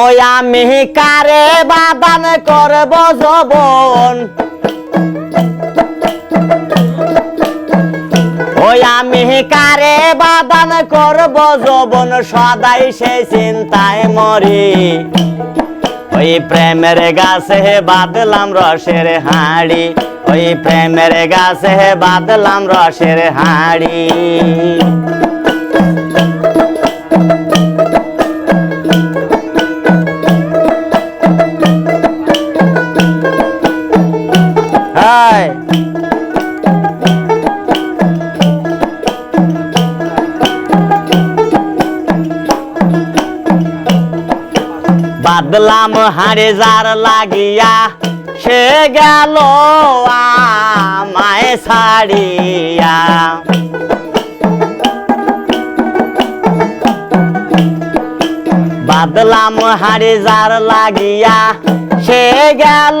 ওই আমি কারে বাদান করব জবন। ওই আমি কারে বাদান করব জবন, সদাই সে চিন্তায় মরি। ওই প্রেমের গাছে বাদলাম রসের হাড়ি। ওই প্রেমের গাছে বাদলাম রসের হাড়ি। বাদলাম হাড়ে যার লাগিয়া, সে গেল আমায় ছাড়িয়া। বাদলাম হাড়ে যার লাগিয়া, সে গেল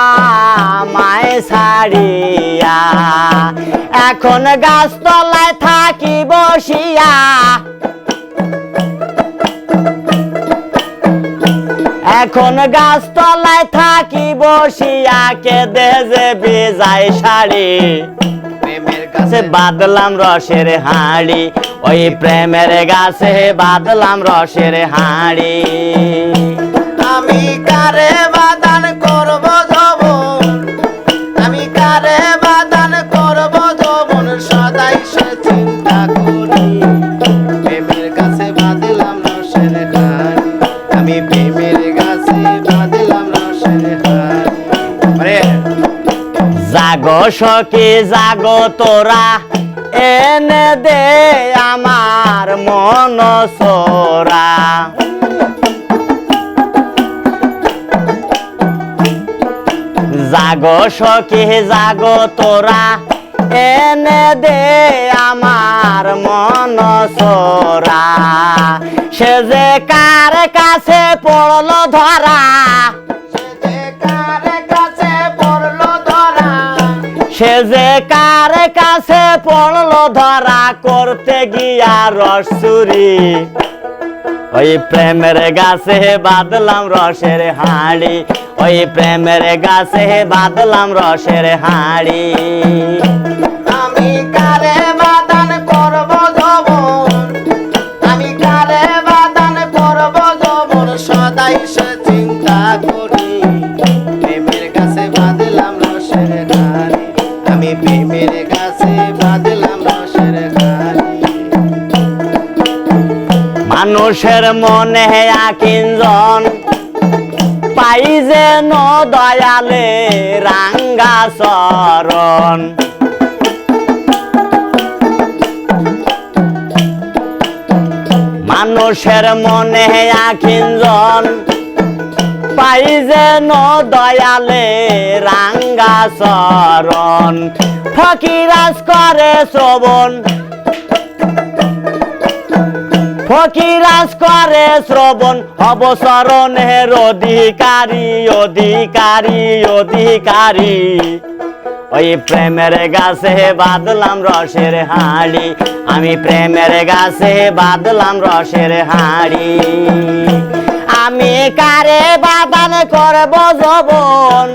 আমায় ছাড়িয়া। এখন গাছতলায় থাকি বসিয়া এখন গাছতলায় থাকি বসিয়া কে যে বেজায় শাড়ি। গাছে কাছে বাদলাম রসের হাড়ি ওই প্রেমের গাছে বাদলাম রসের হাঁড়ি। আমি কারে বাদান করব যবন আমি কারে বাদান সখী জাগো তোরা, এনে দে আমার মন সোরা জাগো সখী জাগো তোরা, এনে দে আমার মন সোরা সে যে কার কাছে পড়ল ধরা সে যে কার কাছে পড়ল ধরা করতে গিয়া রসুরি ওই প্রেমের গাছে বাদলাম রসের হাড়ি, ওই প্রেমের গাছে বাদলাম রসের হাড়ি। আমি কারে মানুষের মনে আকিঞ্জন। পাই যেন দয়ালে রাঙ্গা চরণ। মানুষের মনে আখিঞ্জন পাই যেন দয়ালে রাঙ্গা চরণ। ফকিরাজ করে শ্রবণ ফকিরাজ করে শ্রবণ অবসরণের অধিকারী অধিকারী অধিকারী। ওই প্রেমের গাছে বাদলাম রসের হাঁড়ি, আমি প্রেমের গাছে বাদলাম রসের হাঁড়ি। আমি কারে বাদান করব জবন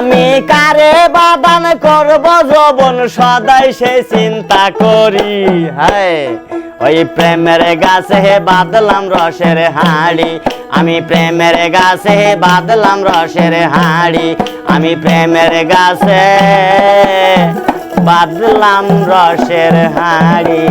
আমি কারে বাদান করব জবন সদাই সে চিন্তা করি। হায়, ওই প্রেমের গাছে হে বাদলাম রসের হাঁড়ি। আমি প্রেমের গাছে হে বাদলাম রসের হাঁড়ি। আমি প্রেমের গাছে বাদলাম রসের হাঁড়ি।